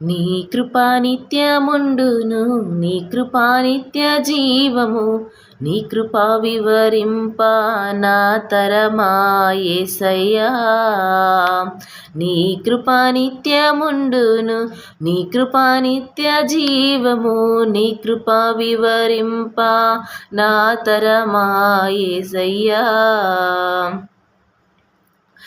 నీ కృపా నిత్యముండును నీ కృపా నిత్య జీవము నీ కృపా వివరింప నా తరమాయేసయ్యా నీ కృపా నిత్యముండును నీ కృపా నిత్య జీవము నీ కృపా వివరింప నా తరమాయేసయ్యా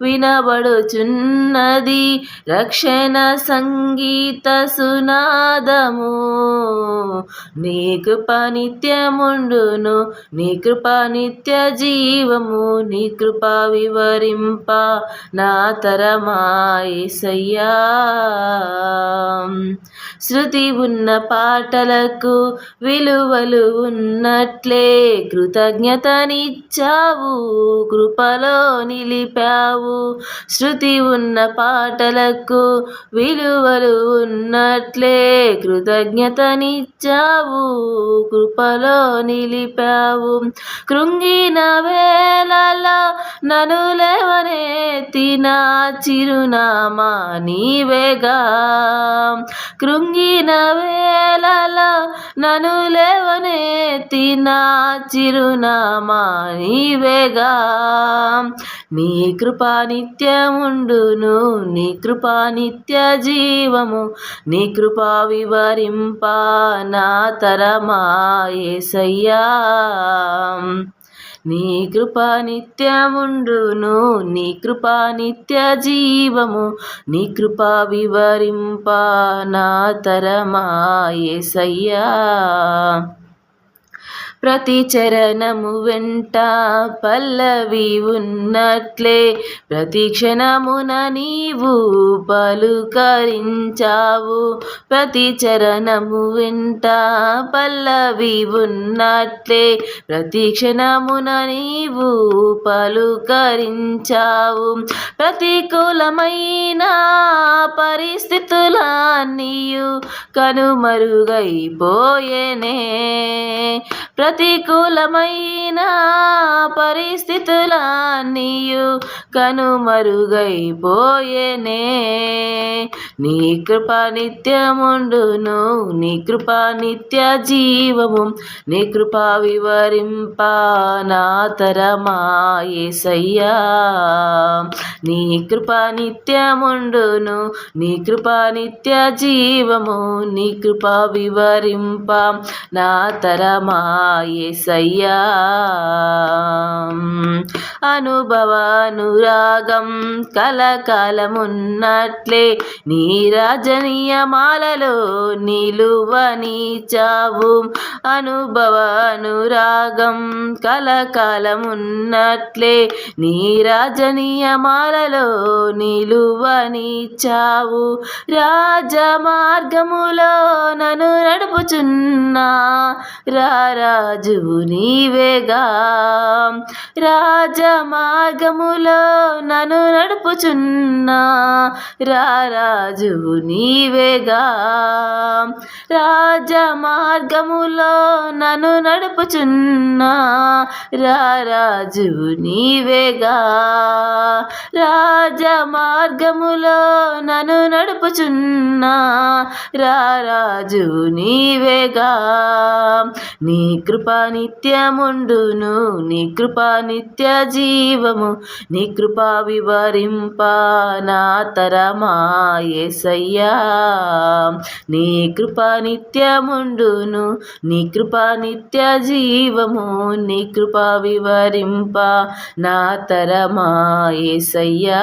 వినబడుచున్నది. రక్షణ సంగీత సునాదము. నీ కృప నిత్యముండును నీ కృప నిత్య జీవము. నీ కృప వివరింప నా తరమాయసయ్యా శృతి ఉన్న పాటలకు విలువలు ఉన్నట్లే కృతజ్ఞతనిచ్చావు. కృపలో నిలిపా నిలిపావు శృతి ఉన్న పాటలకు విలువలు ఉన్నట్లే కృతజ్ఞతనిచ్చావు. కృపలో నిలిపావు. కృంగిన వేళలో నను లేవనెత్తిన చిరునామా నీవేగా. కృంగిన వేళ నన్ను నా చిరునామా నీవేగా. నీ కృపా నిత్యముండును నీ కృపా నిత్య జీవము నీ కృపా వివరింప నా తరమాయేసయ్యా నీ కృపా నిత్యముండును నీ కృపా నిత్య జీవము నీ కృపా వివరింప నా తరమా యేసయ్యా. ప్రతి చరణము వెంట పల్లవి ఉన్నట్లే. ప్రతి క్షణమున నీవు పలుకరించావు. ప్రతి చరణము వెంట పల్లవి ఉన్నట్లే. ప్రతి క్షణమున నీవు పలుకరించావు. ప్రతికూలమైన పరిస్థితులన్నీయు కనుమరుగైపోయేనే. ప్రతికూలమైన పరిస్థితులన్నీయు కనుమరుగైపోయేనే. నీ కృప నిత్యముండును నీ కృప నిత్య జీవము నీ కృప వివరింప నా తరమా నీ కృప నిత్యముండును నీ కృప నిత్య జీవము నీ కృప వివరింప నా తరమా ఏసయ్యా అనుభవానురాగం కలకాలమున్నట్లే. నీ రాజనీయమాలలో నిలువనిచావు అనుభవానురాగం కలకాలమున్నట్లే. నీ రాజనీయమాలలో నిలువనిచావు రాజమార్గములో నన్ను నడుపుచున్నా. రారాజువు నీవేగా. మార్గములో నన్ను నడుపుచున్నా రారాజువు నీవేగా. రాజమార్గములో నన్ను నడుపుచున్నా రారాజువు నీవేగా. రాజమార్గములో నన్ను నడుపుచున్నా రారాజువు నీవేగా. నీ కృప నిత్యముండును నీ కృప నిత్య జీవము నీ కృపా వివరింప నా తరమా యేసయ్యా నీ కృప నిత్యముండును నీ కృప నిత్య జీవము నీ కృప వివరింప నా తరమా యేసయ్యా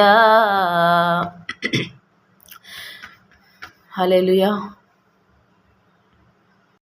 యేసయ్యా హల్లెలూయా.